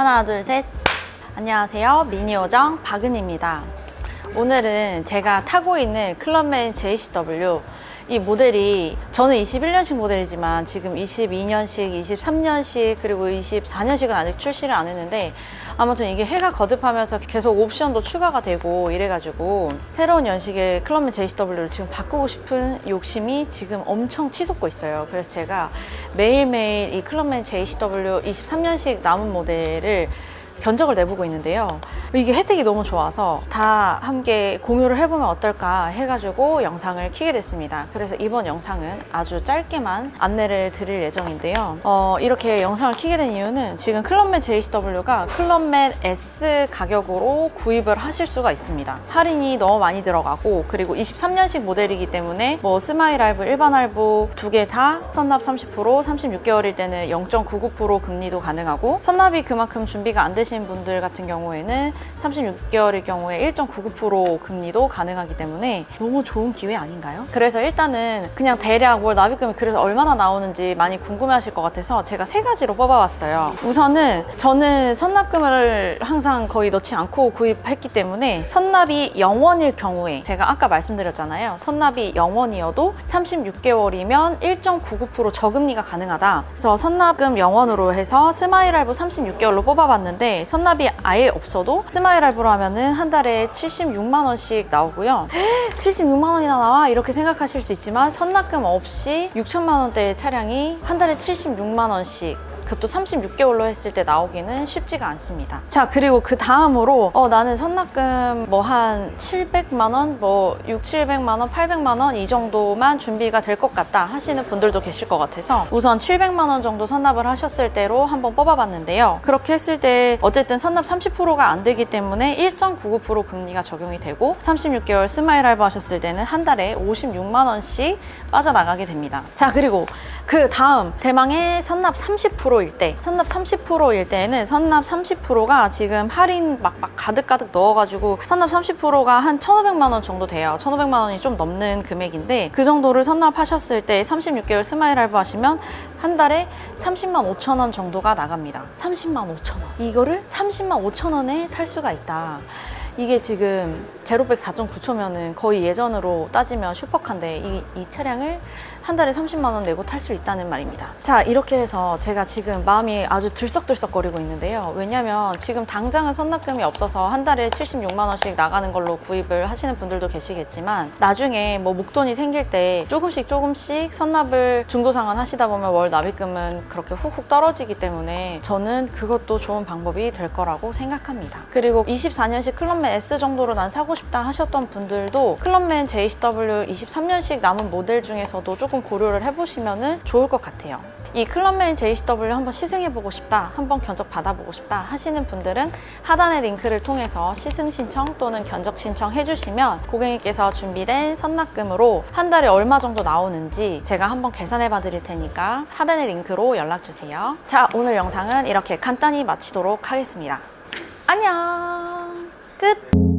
하나, 둘, 셋. 안녕하세요. 미니오정 박은입니다. 오늘은 제가 타고 있는 클럽맨 JCW 이 모델이 저는 21년식 모델이지만 지금 22년식, 23년식 그리고 24년식은 아직 출시를 안 했는데 아무튼 이게 해가 거듭하면서 계속 옵션도 추가가 되고 이래가지고 새로운 연식의 클럽맨 JCW를 지금 바꾸고 싶은 욕심이 지금 엄청 치솟고 있어요. 그래서 제가 매일매일 이 클럽맨 JCW 23년식 남은 모델을 견적을 내보고 있는데요. 이게 혜택이 너무 좋아서 다 함께 공유를 해보면 어떨까 해가지고 영상을 키게 됐습니다. 그래서 이번 영상은 아주 짧게만 안내를 드릴 예정인데요. 어, 이렇게 영상을 키게 된 이유는 지금 클럽맨 JCW가 클럽맨 S 가격으로 구입을 하실 수가 있습니다. 할인이 너무 많이 들어가고 그리고 23년식 모델이기 때문에 뭐 스마일 할부, 일반 할부 두 개 다 선납 30%, 36개월일 때는 0.99% 금리도 가능하고 선납이 그만큼 준비가 안 되신 분들 같은 경우에는 36개월일 경우에 1.99% 금리도 가능하기 때문에 너무 좋은 기회 아닌가요? 그래서 일단은 그냥 대략 월 납입금이 그래서 얼마나 나오는지 많이 궁금해 하실 것 같아서 제가 세 가지로 뽑아봤어요. 우선은 저는 선납금을 항상 거의 넣지 않고 구입했기 때문에 선납이 0원일 경우에 제가 아까 말씀드렸잖아요. 선납이 0원이어도 36개월이면 1.99% 저금리가 가능하다. 그래서 선납금 0원으로 해서 스마일 할부 36개월로 뽑아봤는데 선납이 아예 없어도 스마일 할부로 하면은 한 달에 76만 원씩 나오고요. 76만 원이나 나와 이렇게 생각하실 수 있지만 선납금 없이 6천만 원대의 차량이 한 달에 76만 원씩 그것도 36개월로 했을 때 나오기는 쉽지가 않습니다. 자, 그리고 그 다음으로 어, 나는 선납금 뭐 한 700만 원, 뭐 6, 700만 원, 800만 원 이 정도만 준비가 될 것 같다 하시는 분들도 계실 것 같아서 우선 700만 원 정도 선납을 하셨을 때로 한번 뽑아봤는데요. 그렇게 했을 때 어쨌든 선납 30%가 안 되기 때문에 1.99% 금리가 적용이 되고 36개월 스마일 할부 하셨을 때는 한 달에 56만 원씩 빠져나가게 됩니다. 자, 그리고 그 다음 대망의 선납 30%일 때 선납 30%일 때에는 선납 30%가 지금 할인 막, 막 가득가득 넣어가지고 선납 30%가 한 1,500만 원 정도 돼요. 1,500만 원이 좀 넘는 금액인데 그 정도를 선납하셨을 때 36개월 스마일 할부 하시면 한 달에 30만 5천 원 정도가 나갑니다. 30만 5천 원. 이거를 30만 5천 원에 탈 수가 있다. 이게 지금 제로백 4.9초면은 거의 예전으로 따지면 슈퍼카인데 이, 이 차량을 한 달에 30만 원 내고 탈 수 있다는 말입니다. 자 이렇게 해서 제가 지금 마음이 아주 들썩들썩거리고 있는데요. 왜냐면 지금 당장은 선납금이 없어서 한 달에 76만 원씩 나가는 걸로 구입을 하시는 분들도 계시겠지만 나중에 뭐 목돈이 생길 때 조금씩 조금씩 선납을 중도상환 하시다 보면 월 납입금은 그렇게 훅훅 떨어지기 때문에 저는 그것도 좋은 방법이 될 거라고 생각합니다. 그리고 24년식 클럽맨 S 정도로 난 사고 싶다 하셨던 분들도 클럽맨 JCW 23년식 남은 모델 중에서도 조금 고려를 해보시면 좋을 것 같아요. 이 클럽맨 JCW 한번 시승해보고 싶다, 한번 견적 받아보고 싶다 하시는 분들은 하단의 링크를 통해서 시승 신청 또는 견적 신청 해주시면 고객님께서 준비된 선납금으로 한 달에 얼마 정도 나오는지 제가 한번 계산해봐 드릴 테니까 하단의 링크로 연락주세요. 자, 오늘 영상은 이렇게 간단히 마치도록 하겠습니다. 안녕! 끝!